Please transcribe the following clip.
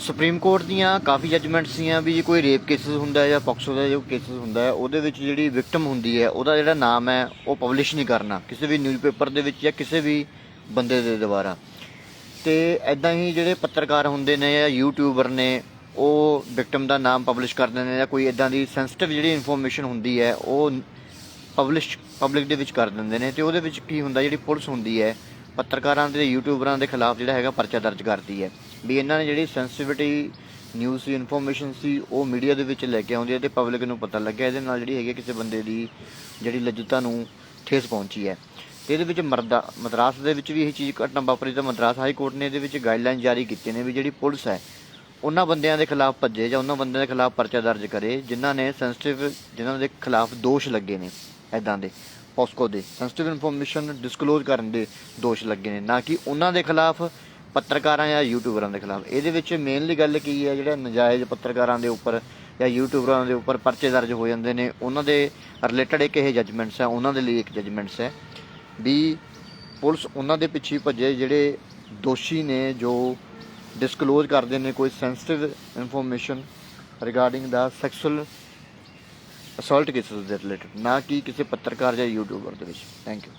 Supreme court ਦੀਆਂ ਕਾਫੀ ਜੱਜਮੈਂਟਸ ਸੀਆਂ ਵੀ ਜੇ ਕੋਈ ਰੇਪ ਕੇਸਸ ਹੁੰਦਾ ਹੈ ਜਾਂ ਪੌਕਸੋ ਦਾ ਜੋ ਕੇਸਸ ਹੁੰਦਾ ਹੈ, ਉਹਦੇ ਵਿੱਚ ਜਿਹੜੀ ਵਿਕਟਮ ਹੁੰਦੀ ਹੈ, ਉਹਦਾ ਜਿਹੜਾ ਨਾਮ ਹੈ, ਉਹ ਪਬਲਿਸ਼ ਨਹੀਂ ਕਰਨਾ। ਕਿਸੇ ਵੀ ਨਿਊਜ਼ਪੇਪਰ ਦੇ ਵਿੱਚ ਜਾਂ ਕਿਸੇ ਵੀ ਬੰਦੇ ਦੇ ਦੁਆਰਾ। ਤੇ ਐਦਾਂ ਹੀ ਜਿਹੜੇ ਪੱਤਰਕਾਰ ਹੁੰਦੇ ਨੇ ਜਾਂ ਯੂਟਿਊਬਰ ਨੇ, ਉਹ ਵਿਕਟਮ ਦਾ ਨਾਮ ਪਬਲਿਸ਼ ਕਰ ਦਿੰਦੇ ਨੇ ਜਾਂ ਕੋਈ ਐਦਾਂ ਦੀ ਸੈਂਸਿਟਿਵ ਜਿਹੜੀ ਇਨਫੋਰਮੇਸ਼ਨ ਹੁੰਦੀ ਹੈ, ਉਹ ਪਬਲਿਸ਼ ਪਬਲਿਕ ਦੇ ਵਿੱਚ ਕਰ ਦਿੰਦੇ ਨੇ। ਤੇ ਉਹਦੇ ਵਿੱਚ ਕੀ ਹੁੰਦਾ, ਜਿਹੜੀ ਪੁਲਿਸ ਹੁੰਦੀ ਹੈ ਪੱਤਰਕਾਰਾਂ ਤੇ ਯੂਟਿਊਬਰਾਂ ਦੇ ਖਿਲਾਫ ਜਿਹੜਾ ਹੈਗਾ ਪਰਚਾ ਦਰਜ ਕਰਦੀ ਹੈ। ਵੀ ਇਹਨਾਂ ਨੇ ਜਿਹੜੀ ਸੈਂਸਿਟਿਵਿਟੀ ਨਿਊਜ਼ ਦੀ ਇਨਫੋਰਮੇਸ਼ਨ ਸੀ, ਉਹ ਮੀਡੀਆ ਦੇ ਵਿੱਚ ਲੈ ਕੇ ਆਉਂਦੀ ਹੈ ਤੇ ਪਬਲਿਕ ਨੂੰ ਪਤਾ ਲੱਗਿਆ। ਇਹਦੇ ਨਾਲ ਜਿਹੜੀ ਹੈਗੀ ਕਿਸੇ ਬੰਦੇ ਦੀ ਜਿਹੜੀ ਲੱਜਤਾ ਨੂੰ ਠੇਸ ਪਹੁੰਚੀ ਹੈ। ਤੇ ਇਹਦੇ ਵਿੱਚ ਮਰਦਾ, ਮਦਰਾਸ ਦੇ ਵਿੱਚ ਵੀ ਇਹ ਚੀਜ਼ ਘਟਨਾ ਵਾਪਰੀ ਤਾਂ ਮਦਰਾਸ ਹਾਈ ਕੋਰਟ ਨੇ ਇਹਦੇ ਵਿੱਚ ਗਾਈਡਲਾਈਨ ਜਾਰੀ ਕੀਤੇ ਨੇ ਵੀ ਜਿਹੜੀ ਪੁਲਿਸ ਹੈ, ਉਹਨਾਂ ਬੰਦਿਆਂ ਦੇ ਖਿਲਾਫ ਭੱਜੇ ਜਾਂ ਉਹਨਾਂ ਬੰਦਿਆਂ ਦੇ ਖਿਲਾਫ ਪਰਚਾ ਦਰਜ ਕਰੇ, ਜਿਨ੍ਹਾਂ ਨੇ ਸੈਂਸਿਟਿਵ ਜਿਨ੍ਹਾਂ ਦੇ ਖਿਲਾਫ ਦੋਸ਼ ਲੱਗੇ ਨੇ ਐਦਾਂ ਦੇ। ਪੋਸਕੋ ਦੇ ਸੈਂਸਿਟਿਵ ਇਨਫੋਰਮੇਸ਼ਨ ਡਿਸਕਲੋਜ਼ ਕਰਨ ਦੇ ਦੋਸ਼ ਲੱਗੇ ਨੇ, ਨਾ ਕਿ ਉਹਨਾਂ ਦੇ ਖਿਲਾਫ ਪੱਤਰਕਾਰਾਂ ਜਾਂ ਯੂਟਿਊਬਰਾਂ ਦੇ ਖਿਲਾਫ। ਇਹਦੇ ਵਿੱਚ ਮੇਨਲੀ ਗੱਲ ਕੀ ਹੈ, ਜਿਹੜਾ ਨਜਾਇਜ਼ ਪੱਤਰਕਾਰਾਂ ਦੇ ਉੱਪਰ ਜਾਂ ਯੂਟਿਊਬਰਾਂ ਦੇ ਉੱਪਰ ਪਰਚੇ ਦਰਜ ਹੋ ਜਾਂਦੇ ਨੇ, ਉਹਨਾਂ ਦੇ ਰਿਲੇਟਡ ਇੱਕ ਇਹ ਜੱਜਮੈਂਟਸ ਹੈ ਉਹਨਾਂ ਦੇ ਲਈ ਇੱਕ ਜੱਜਮੈਂਟਸ ਹੈ। ਵੀ ਪੁਲਿਸ ਉਹਨਾਂ ਦੇ ਪਿੱਛੇ ਭੱਜੇ, ਜਿਹੜੇ ਦੋਸ਼ੀ ਨੇ ਜੋ ਡਿਸਕਲੋਜ਼ ਕਰਦੇ ਨੇ ਕੋਈ ਸੈਂਸਿਟਿਵ ਇਨਫੋਰਮੇਸ਼ਨ ਰਿਗਾਰਡਿੰਗ ਦਾ ਸੈਕਸੁਅਲ ਅਸੌਲਟ ਕੇਸਸ ਦੇ ਰਿਲੇਟਡ ਨਾ ਕਿ ਕਿਸੇ ਪੱਤਰਕਾਰ ਜਾਂ ਯੂਟਿਊਬਰ ਦੇ ਵਿੱਚ। Thank you